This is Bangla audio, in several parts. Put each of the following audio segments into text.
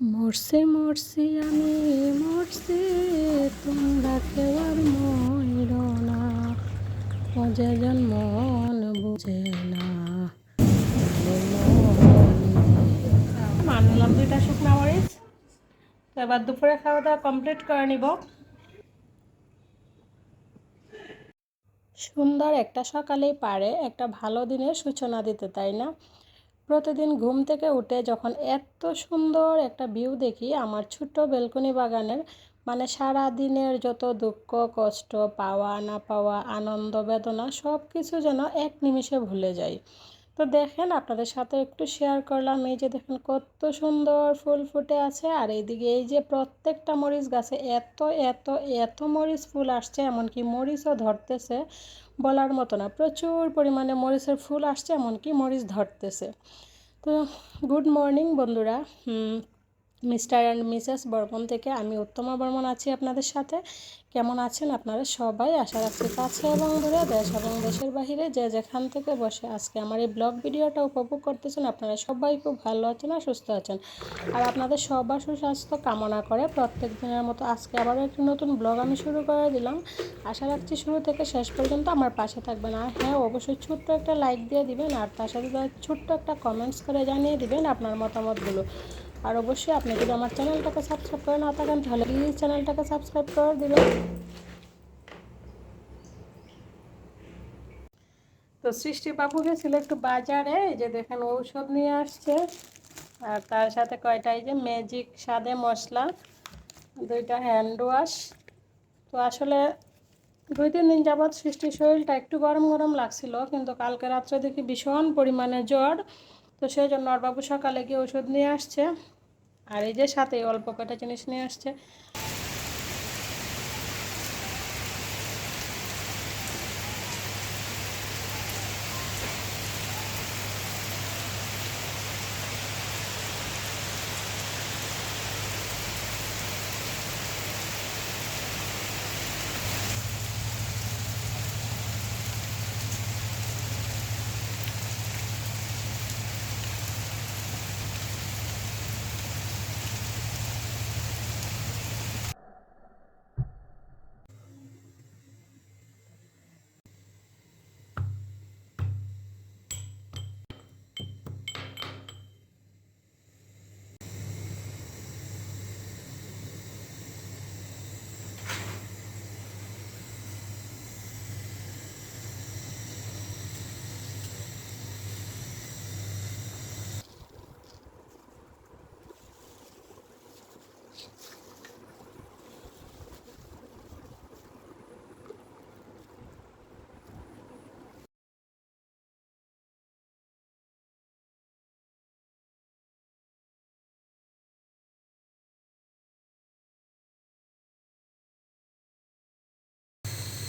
মরছে মরছি আমি মরছি তোমরা কেউ আর ময়ূর না। ও যে জন মন বুঝে না। আনলাম দুইটা শুকনা মরিচ। তো এবার দুপুরে খাওয়া দাওয়া কমপ্লিট করে নিব। সুন্দর একটা সকালেই পারে একটা ভালো দিনের সূচনা দিতে তাই না? প্রতিদিন ঘুম থেকে উঠে যখন এত সুন্দর একটা ভিউ দেখি, আমার ছোট্ট বেলকনি বাগানের মানে সারা দিনের যত দুঃখ, কষ্ট, পাওয়া, না পাওয়া, আনন্দ, বেদনা সব কিছু যেন এক নিমিষে ভুলে যাই। তো দেখেন, আপনাদের সাথে একটু শেয়ার করলাম, এই যে দেখেন কত সুন্দর ফুল ফুটে আছে, আর এইদিকে এই যে প্রত্যেকটা মরিচ গাছে এত এত এত মরিচ ফুল আসছে, এমনকি মরিচও ধরতেছে। বলার মতো না। প্রচুর পরিমাণে মরিচের ফুল আসছে, এমনকি মরিচ ধরতেছে। তো গুড মর্নিং বন্ধুরা। মিস্টার অ্যান্ড মিসেস বর্মন থেকে আমি উত্তমা বর্মন আছি আপনাদের সাথে। কেমন আছেন আপনারা সবাই? আশা রাখছি কাছে এবং দূরে, দেশ এবং দেশের বাহিরে যে যেখান থেকে বসে আজকে আমার এই ব্লগ ভিডিওটা উপভোগ করতেছেন, আপনারা সবাই খুব ভালো আছেন আর সুস্থ আছেন। আর আপনাদের সবার সুস্বাস্থ্য কামনা করে প্রত্যেক দিনের মতো আজকে আবারও একটি নতুন ব্লগ আমি শুরু করে দিলাম। আশা রাখছি শুরু থেকে শেষ পর্যন্ত আমার পাশে থাকবেন। আর হ্যাঁ অবশ্যই ছোট্ট একটা লাইক দিয়ে দিবেন, আর তার সাথে ছোট্ট একটা কমেন্টস করে জানিয়ে দিবেন আপনার মতামতগুলো। আর অবশ্যই আপনি যদি আমার চ্যানেলটাকে সাবস্ক্রাইব করে না থাকেন, তাহলে প্লিজ চ্যানেলটাকে সাবস্ক্রাইব করে দিবেন। তো সৃষ্টি বাবু গেছিল একটু বাজারে যে দেখেন ঔষধ নিয়ে আসছে, আর তার সাথে কয়টা, এই যে ম্যাজিক স্বাদে মশলা, দুইটা হ্যান্ড ওয়াশ তো আসলে দুই তিন দিন যাবৎ সৃষ্টির শরীরটা একটু গরম গরম লাগছিল, কিন্তু কালকে রাত্রে দেখি ভীষণ পরিমাণে জ্বর। তো সেই জন্য ওর বাবু সকালে গিয়ে ওষুধ নিয়ে আসছে। আর এই যে সাথে অল্প কটা জিনিস নিয়ে আসছে।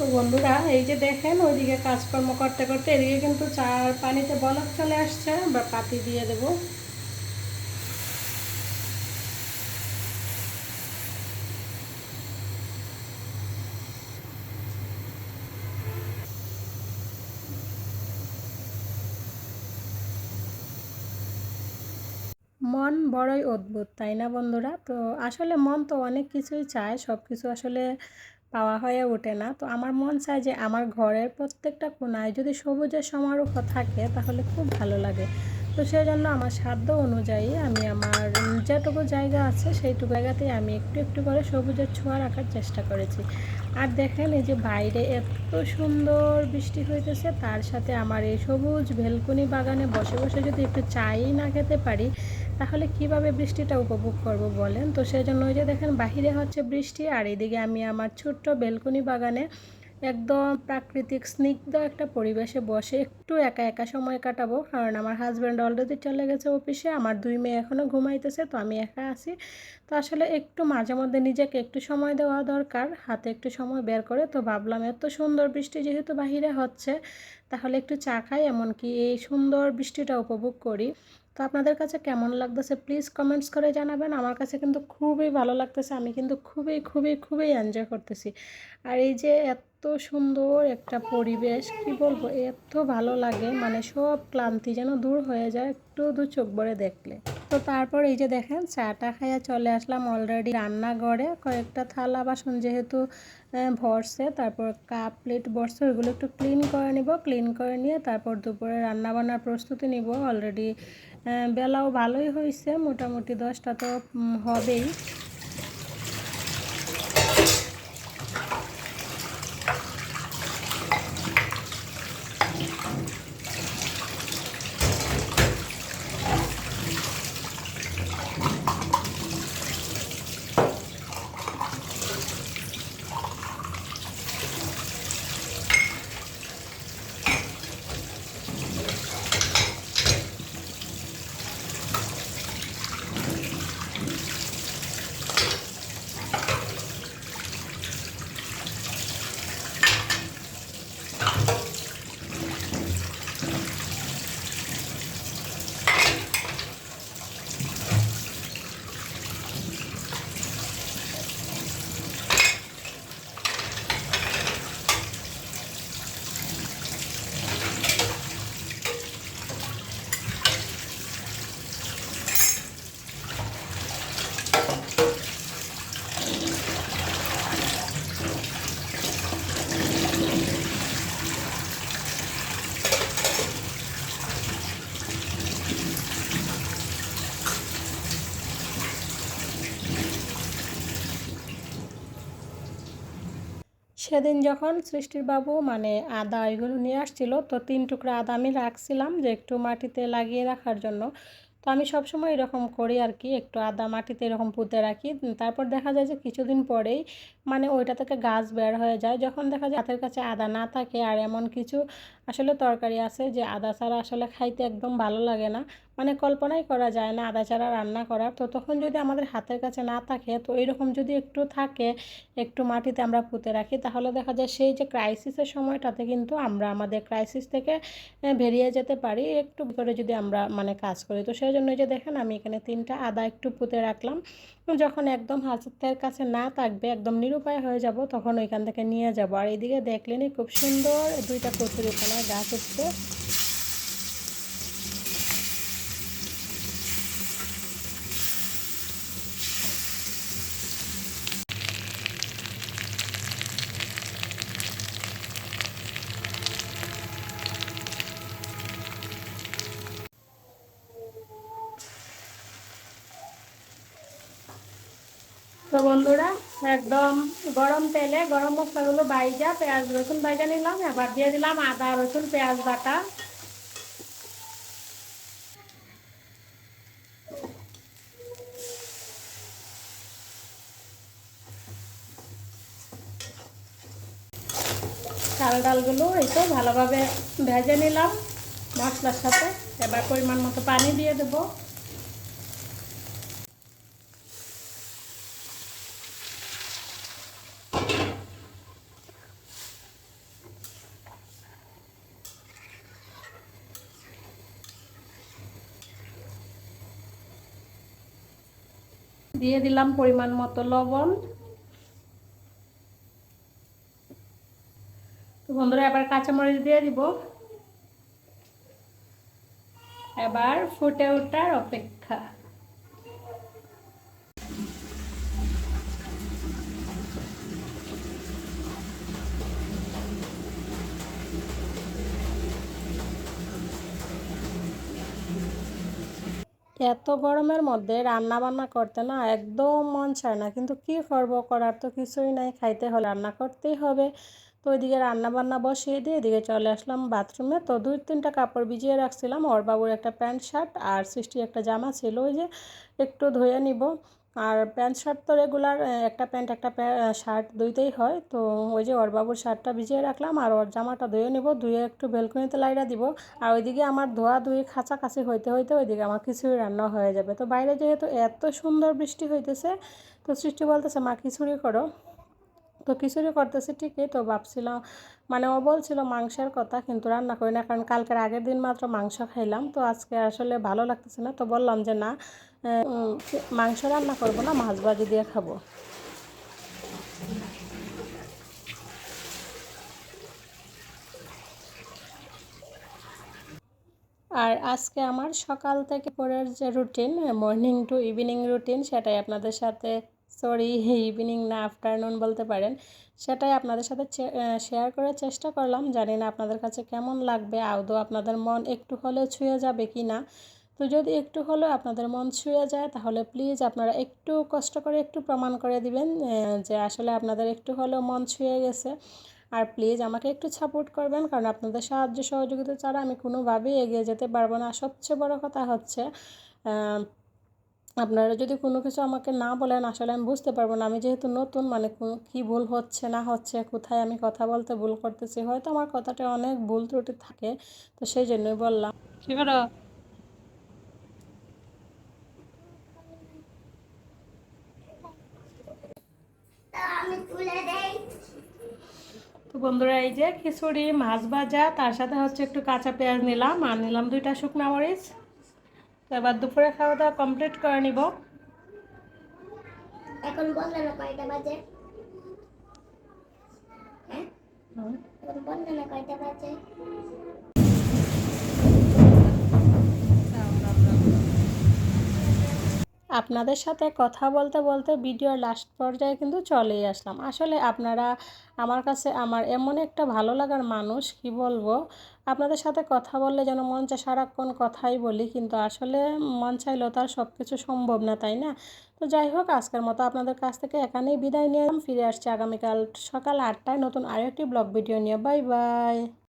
তো বন্ধুরা, এই যে দেখেন, ওইদিকে কাজকর্ম করতে করতে এদিকে কিন্তু চার পানিতে বলক চলে আসছে বা পাতি দিয়ে দেব। মন বড়ই অদ্ভুত, তাই না বন্ধুরা? তো আসলে মন তো অনেক কিছুই চায় সব কিছু আসলে পাওয়া হয়ে ওঠে না। তো আমার মন চায় যে আমার ঘরের প্রত্যেকটা কোনায় যদি সবুজের সমারোহ থাকে তাহলে খুব ভালো লাগে। তো সেই জন্য আমার সাধ্য অনুযায়ী আমি আমার যেটুকু জায়গা আছে সেইটুকু জায়গাতেই আমি একটু একটু করে সবুজের ছোঁয়া রাখার চেষ্টা করেছি। আর দেখেন এই যে বাইরে এত সুন্দর বৃষ্টি হইতেছে, তার সাথে আমার এই সবুজ ভেলকুনি বাগানে বসে বসে যদি একটু চাই না খেতে পারি তাহলে কীভাবে বৃষ্টিটা উপভোগ করব বলেন? তো সেই জন্য ওই যে দেখেন, বাহিরে হচ্ছে বৃষ্টি আর এদিকে আমি আমার ছোট্ট বেলকনি বাগানে একদম প্রাকৃতিক স্নিগ্ধ একটা পরিবেশে বসে একটু একা একা সময় কাটাবো। কারণ আমার হাজব্যান্ড অলরেডি চলে গেছে অফিসে আমার দুই মেয়ে এখনও ঘুমাইতেছে, তো আমি একা আছি। তো আসলে একটু মাঝে মধ্যে নিজেকে একটু সময় দেওয়া দরকার, হাতে একটু সময় বের করে। তো ভাবলাম এত সুন্দর বৃষ্টি যেহেতু বাহিরে হচ্ছে, তাহলে একটু চা খাই, এমনকি এই সুন্দর বৃষ্টিটা উপভোগ করি। তো আপনাদের কাছে কেমন লাগতেছে প্লিজ কমেন্টস করে জানাবেন। আমার কাছে কিন্তু খুবই ভালো লাগতেছে। আমি কিন্তু খুবই খুবই খুবই এনজয় করতেছি। আর এই যে এত সুন্দর একটা পরিবেশ, কি বলব? এত ভালো লাগে মানে সব ক্লান্তি যেন দূর হয়ে যায় একটু দু চোখ ভরে দেখলে। তো তারপর এই যে দেখেন, চাটা খাইয়া চলে আসলাম অলরেডি রান্নাঘরে। কয়েকটা থালা বাসন যেহেতু ভরছে, তারপর কাপ প্লেট ভরছে, ওইগুলো একটু ক্লিন করে নিব। ক্লিন করে নিয়ে তারপর দুপুরে রান্না বান্নার প্রস্তুতি নিব। অলরেডি বেলাও ভালোই হয়েছে মোটামুটি দশটা তো হবেই। সেদিন যখন সৃষ্টির বাবু মানে আদা এগুলো নিয়ে আসছিল, তো তিন টুকরা আদা আমি রাখছিলাম যে একটু মাটিতে লাগিয়ে রাখার জন্য। তো আমি সবসময় এরকম করি আর কি, একটু আদা মাটিতে এরকম পুঁতে রাখি। তারপর দেখা যায় যে কিছুদিন পরেই মানে ওইটা থেকে গাছ বের হয়ে যায়। যখন দেখা যায় হাতের কাছে আদা না থাকে আর এমন কিছু আসলে তরকারি আছে যে আদা ছাড়া আসলে খাইতে একদম ভালো লাগে না মানে কল্পনাই করা যায় না আদা ছাড়া রান্না করার। তো তখন যদি আমাদের হাতের কাছে না থাকে, তো এরকম যদি একটু থাকে, একটু মাটিতে আমরা পুঁতে রাখি, তাহলে দেখা যায় সেই যে ক্রাইসিসের সময়টাতে কিন্তু আমরা আমাদের ক্রাইসিস থেকে বেরিয়ে যেতে পারি একটু করে যদি আমরা মানে কাজ করি। তো সেই জন্য যে দেখেন আমি এখানে তিনটা আদা একটু পুঁতে রাখলাম। যখন একদম হাতের কাছে না থাকবে, একদম নিরুপায় হয়ে যাব, তখন ওইখান থেকে নিয়ে যাব। আর এইদিকে দেখলেনই খুব সুন্দর দুইটা কচুরি পানায় গাছ উঠছে। তো বন্ধুরা, একদম গরম তেলে গরম মশলাগুলো বাইজা পেঁয়াজ, রসুন বাইজা নিলাম, এবার দিয়ে দিলাম আদা, রসুন, পেঁয়াজ বাটা। চাল ডালগুলো এই তো ভালোভাবে ভেজে নিলাম মশলার সাথে। এবার পরিমাণ মতো পানি দিয়ে দেবো। দিয়ে দিলাম পরিমাণ মতো লবণ। তো বন্ধুরা, এবার কাঁচামরিচ দিয়ে দিব। এবার ফুটে ওঠার অপেক্ষা। এত গরমের মধ্যে রান্না বান্না করতে না একদম মন চায় না। কিন্তু কি করব? করার তো কিছুই নাই। খাইতে হলে রান্না করতেই হবে। তো ওইদিকে রান্না বান্না বসিয়ে দিয়ে এদিকে চলে আসলাম বাথরুমে। তো দুই তিনটা কাপড় ভিজিয়ে রাখছিলাম। ওর বাবুর একটা প্যান্ট শার্ট আর সৃষ্টির একটা জামা ছিল ওই যে একটু ধুয়ে নিব। আর প্যান্ট শার্ট তো রেগুলার একটা প্যান্ট, একটা শার্ট দুইতেই হয়। তো ওই যে ওর বাবুর শার্টটা ভিজিয়ে রাখলাম আর ওর জামাটা ধুয়ে নিব, ধুয়ে একটু বেলকনিতে লাইটা দিব। আর ওইদিকে আমার ধোয়া ধুয়ে কাছাকাছি হইতে হইতে ওইদিকে আমার খিচুড়ি রান্না হয়ে যাবে। তো বাইরে যেহেতু এত সুন্দর বৃষ্টি হইতেছে, তো সৃষ্টি বলতেছে, মা, খিচুড়ি করো। তো খিচুড়ি করতেছি ঠিকই, তো ভাবছিলাম মানে ও বলছিল মাংসের কথা, কিন্তু রান্না করি না, কারণ কালকের আগের দিন মাত্র মাংস খাইলাম। তো আজকে আসলে ভালো লাগতেছে না। তো বললাম যে, না মাংস রান্না করব না, মাছ ভাজি দিয়ে খাব। আর আজকে আমার সকাল থেকে পরের যে routine morning to evening routine সেটাই আপনাদের সাথে সরি ইভিনিং না আফটারনুন বলতে পারেন, সেটাই আপনাদের সাথে শেয়ার করার চেষ্টা করলাম। জানি না আপনাদের কাছে কেমন লাগবে, আদৌ আপনাদের মন একটু হলেও ছুঁয়ে যাবে কি না তো যদি একটু হলেও আপনাদের মন ছুঁয়ে যায়, তাহলে প্লিজ আপনারা একটু কষ্ট করে একটু প্রমাণ করে দিবেন যে আসলে আপনাদের একটু হলেও মন ছুঁয়ে গেছে। আর প্লিজ আমাকে একটু সাপোর্ট করবেন, কারণ আপনাদের সাহায্য সহযোগিতা ছাড়া আমি কোনোভাবেই এগিয়ে যেতে পারব না। সবচেয়ে বড় কথা হচ্ছে আপনারা যদি কোনো কিছু আমাকে না বলেন, আসলে আমি বুঝতে পারব না। আমি যেহেতু নতুন মানে কো- ভুল হচ্ছে, না হচ্ছে, কোথায় আমি কথা বলতে ভুল করতেছি, হয়তো আমার কথাটা অনেক ভুল ত্রুটি থাকে, তো সেই জন্যই বললাম। তো বন্ধুরা এই যে খিচুড়ি মাছ ভাজা তার সাথে হচ্ছে একটু কাঁচা পেঁয়াজ নিলাম আর নিলাম দুইটা শুকনো মরিচ। তো এবার দুপুরে খাওয়া দাওয়া কমপ্লিট করে নিব। এখন বললে না কয়টা বাজে? হ্যাঁ। বললে না কয়টা বাজে? আপনাদের সাথে কথা বলতে বলতে ভিডিওর লাস্ট পর্যায়ে কিন্তু চলেই আসলাম। আসলে আপনারা আমার কাছে আমার এমন একটা ভালো লাগার মানুষ, কি বলব? আপনাদের সাথে কথা বললে যেন মন চায় সারাক্ষণ কথাই বলি, কিন্তু আসলে মন চাইলেও তার সব কিছু সম্ভব না, তাই না? তো যাই হোক, আজকের মতো আপনাদের কাছ থেকে এখানেই বিদায় নিয়ে ফিরে আসছি আগামীকাল সকাল আটটায় নতুন আরেকটি ব্লগ ভিডিও নিয়ে। Bye bye!